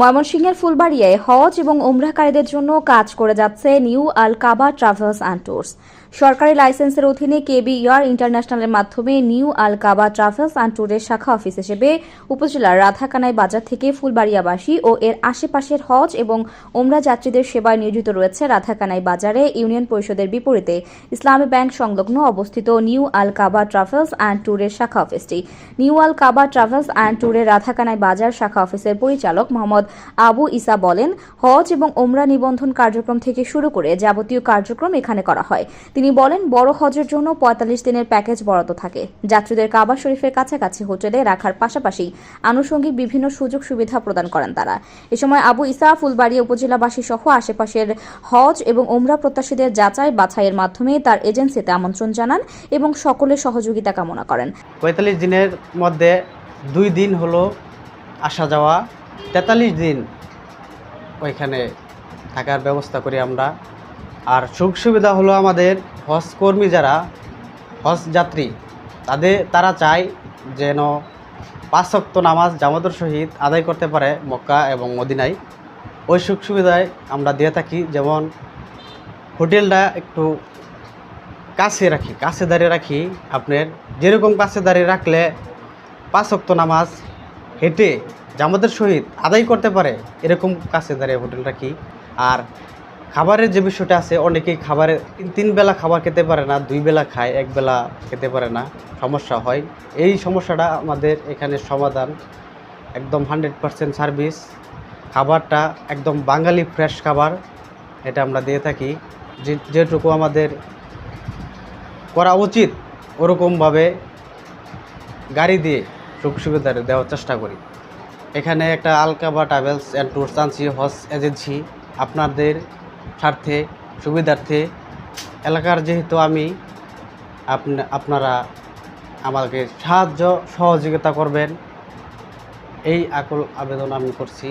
ময়মনসিংহের ফুলবাড়িয়ায় হজ এবং ওমরাহকারীদের জন্য কাজ করে যাচ্ছে new Al Kaba travels and tours. সরকারি লাইসেন্সের অধীনে কেবি ইয়ার ইন্টারন্যাশনালের মাধ্যমে new Al Kaba travels and ট্যুরের শাখা অফিস হিসেবে উপজেলার রাধাকানাই বাজার থেকে ফুলবাড়িয়াবাসী ও এর আশেপাশের হজ এবং ওমরা যাত্রীদের সেবায় নিয়োজিত রয়েছে রাধাকানাই বাজারে ইউনিয়ন পরিষদের বিপরীতে ইসলামী ব্যাংক সংলগ্ন অবস্থিত new Al Kaba travels and ট্যুরের শাখা অফিসটি। New Al Kaba travels and ট্যুরের রাধাকানাই বাজার শাখা অফিসের পরিচালক মোহাম্মদ আবু ইসা বলেন, হজ এবং ওমরা নিবন্ধন কার্যক্রম থেকে শুরু করে যাবতীয় কার্যক্রম এখানে করা হয়। তিনি বলেন, বড় হজের জন্য পঁয়তাল্লিশ দিনের প্যাকেজ বরাদ্দ থাকে। যাত্রীদের কাবা শরীফের কাছাকাছি হোটেলে রাখার পাশাপাশি আনুষঙ্গিক বিভিন্ন সুযোগ সুবিধা প্রদান করেন তারা। এ সময় আবু ইসা ফুলবাড়ি উপজেলাবাসী সহ আশেপাশের হজ এবং ওমরা প্রত্যাশীদের যাচাই বাছাইয়ের মাধ্যমে তার এজেন্সিতে আমন্ত্রণ জানান এবং সকলের সহযোগিতা কামনা করেন। পঁয়তাল্লিশ দিনের মধ্যে দুই দিন হলো আসা যাওয়া তেতাল্লিশ দিন ওইখানে থাকার ব্যবস্থা করি আমরা। আর সুখ সুবিধা হলো আমাদের হজ কর্মী যারা, হজ যাত্রী তাদের তারা চায় যেন পাঁচ শক্ত নামাজ জামাতের সহিত আদায় করতে পারে মক্কা এবং মদিনায়। ওই সুখ সুবিধায় আমরা দিয়ে থাকি, যেমন হোটেলটা একটু কাছে রাখি, কাছে দাঁড়িয়ে রাখি। আপনার যেরকম কাছে দাঁড়িয়ে রাখলে পাঁচ অক্ত নামাজ হেঁটে জামাতের সহিত আদায় করতে পারে এরকম কাছে দাঁড়িয়ে হোটেলটা রাখি আর খাবারের যে বিষয়টা আছে, অনেকেই খাবারের তিন বেলা খাবার খেতে পারে না, দুই বেলা খায়, এক বেলা খেতে পারে না। সমস্যা হয়। এই সমস্যাটা আমাদের এখানে সমাধান। একদম হান্ড্রেড পারসেন্ট সার্ভিস। খাবারটা একদম বাঙালি ফ্রেশ খাবার, এটা আমরা দিয়ে থাকি। যে, যেটুকু আমাদের করা উচিত, ওরকমভাবে গাড়ি দিয়ে সুখ সুবিধা দেওয়ার চেষ্টা করি। এখানে একটা আলকাবা ট্রাভেলস অ্যান্ড ট্যুরস আনছি হজ এজেন্সি আপনাদের স্বার্থে, সুবিধার্থে, এলাকার যেহেতু আমি, আপনা, আপনারা আমাকে সাহায্য, সহযোগিতা করবেন, এই আকুল আবেদন আমি করছি।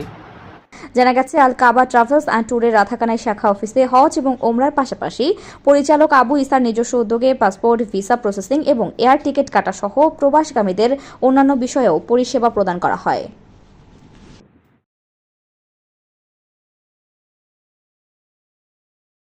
জানা গেছে আল কাবা ট্রাভেলস অ্যান্ড ট্যুরের রাধাকানাই শাখা অফিসে হজ এবং ওমরার পাশাপাশি পরিচালক আবু ইসার নিজস্ব উদ্যোগে পাসপোর্ট, ভিসা প্রসেসিং এবং এয়ার টিকিট কাটা সহ প্রবাসগামীদের অন্যান্য বিষয়েও পরিষেবা প্রদান করা হয়।